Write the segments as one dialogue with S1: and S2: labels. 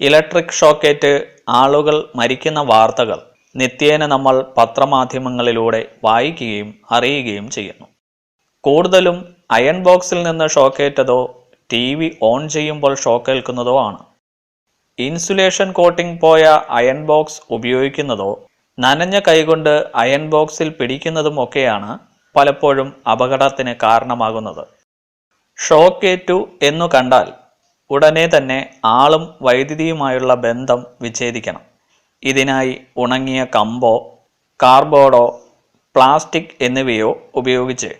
S1: Electric ഷോക്കേറ്റ് ആളുകൾ മരിക്കുന്ന വാർത്തകൾ നിത്യേന നമ്മൾ പത്രമാധ്യമങ്ങളിലൂടെ വായിക്കുകയും അറിയുകയും ചെയ്യുന്നു. കൂടുതലും അയൺ ബോക്സിൽ നിന്ന് ഷോക്കേറ്റതോ ടി വി ഓൺ ചെയ്യുമ്പോൾ ഷോക്കേൽക്കുന്നതോ ആണ്. ഇൻസുലേഷൻ കോട്ടിംഗ് പോയ അയൺ ബോക്സ് ഉപയോഗിക്കുന്നതോ നനഞ്ഞ കൈകൊണ്ട് അയൺ ബോക്സിൽ പിടിക്കുന്നതും ഒക്കെയാണ് പലപ്പോഴും അപകടത്തിന് കാരണമാകുന്നത്. ഷോക്കേറ്റു എന്നു കണ്ടാൽ ഉടനെ തന്നെ ആളും വൈദ്യുതിയുമായുള്ള ബന്ധം വിച്ഛേദിക്കണം. ഇതിനായി ഉണങ്ങിയ കമ്പോ കാർബോർഡോ പ്ലാസ്റ്റിക് എന്നിവയോ ഉപയോഗിച്ച്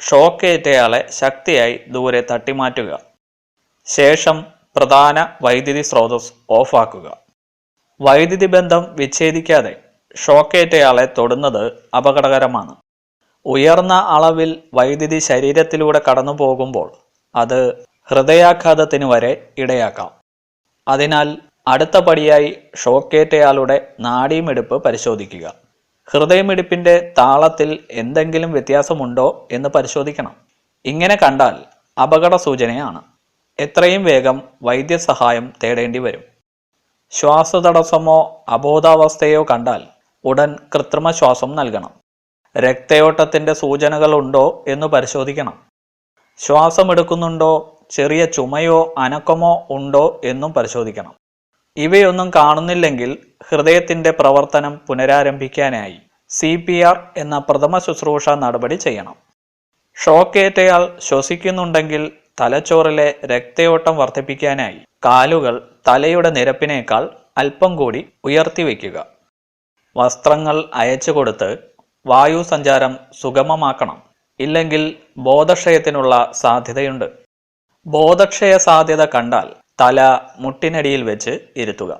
S1: ഷോക്കേറ്റയാളെ ശക്തിയായി ദൂരെ തട്ടിമാറ്റുക. ശേഷം പ്രധാന വൈദ്യുതി സ്രോതസ് ഓഫാക്കുക. വൈദ്യുതി ബന്ധം വിച്ഛേദിക്കാതെ ഷോക്കേറ്റയാളെ തൊടുന്നത് അപകടകരമാണ്. ഉയർന്ന അളവിൽ വൈദ്യുതി ശരീരത്തിലൂടെ കടന്നു പോകുമ്പോൾ അത് ഹൃദയാഘാതത്തിന് വരെ ഇടയാക്കാം. അതിനാൽ അടുത്ത പടിയായി ഷോക്കേറ്റയാളുടെ നാഡീമിടിപ്പ് പരിശോധിക്കുക. ഹൃദയമിടിപ്പിന്റെ താളത്തിൽ എന്തെങ്കിലും വ്യത്യാസമുണ്ടോ എന്ന് പരിശോധിക്കണം. ഇങ്ങനെ കണ്ടാൽ അപകട സൂചനയാണ് എത്രയും വേഗം വൈദ്യസഹായം തേടേണ്ടി വരും. ശ്വാസതടസ്സമോ അബോധാവസ്ഥയോ കണ്ടാൽ ഉടൻ കൃത്രിമ ശ്വാസം നൽകണം. രക്തയോട്ടത്തിന്റെ സൂചനകളുണ്ടോ എന്ന് പരിശോധിക്കണം. ശ്വാസമെടുക്കുന്നുണ്ടോ ചെറിയ ചുമയോ അനക്കമോ ഉണ്ടോ എന്നും പരിശോധിക്കണം. ഇവയൊന്നും കാണുന്നില്ലെങ്കിൽ ഹൃദയത്തിന്റെ പ്രവർത്തനം പുനരാരംഭിക്കാനായി സി പി ആർ എന്ന പ്രഥമ ശുശ്രൂഷ നടപടി ചെയ്യണം. ഷോക്കേറ്റയാൾ ശ്വസിക്കുന്നുണ്ടെങ്കിൽ തലച്ചോറിലെ രക്തയോട്ടം വർദ്ധിപ്പിക്കാനായി കാലുകൾ തലയുടെ നിരപ്പിനേക്കാൾ അല്പം കൂടി ഉയർത്തി വയ്ക്കുക. വസ്ത്രങ്ങൾ അയച്ചു കൊടുത്ത് വായു സഞ്ചാരം സുഗമമാക്കണം. ഇല്ലെങ്കിൽ ബോധക്ഷയത്തിനുള്ള സാധ്യതയുണ്ട്. ബോധക്ഷയ സാധ്യത കണ്ടാൽ തല മുട്ടിനടിയിൽ വെച്ച് ഇരുത്തുക.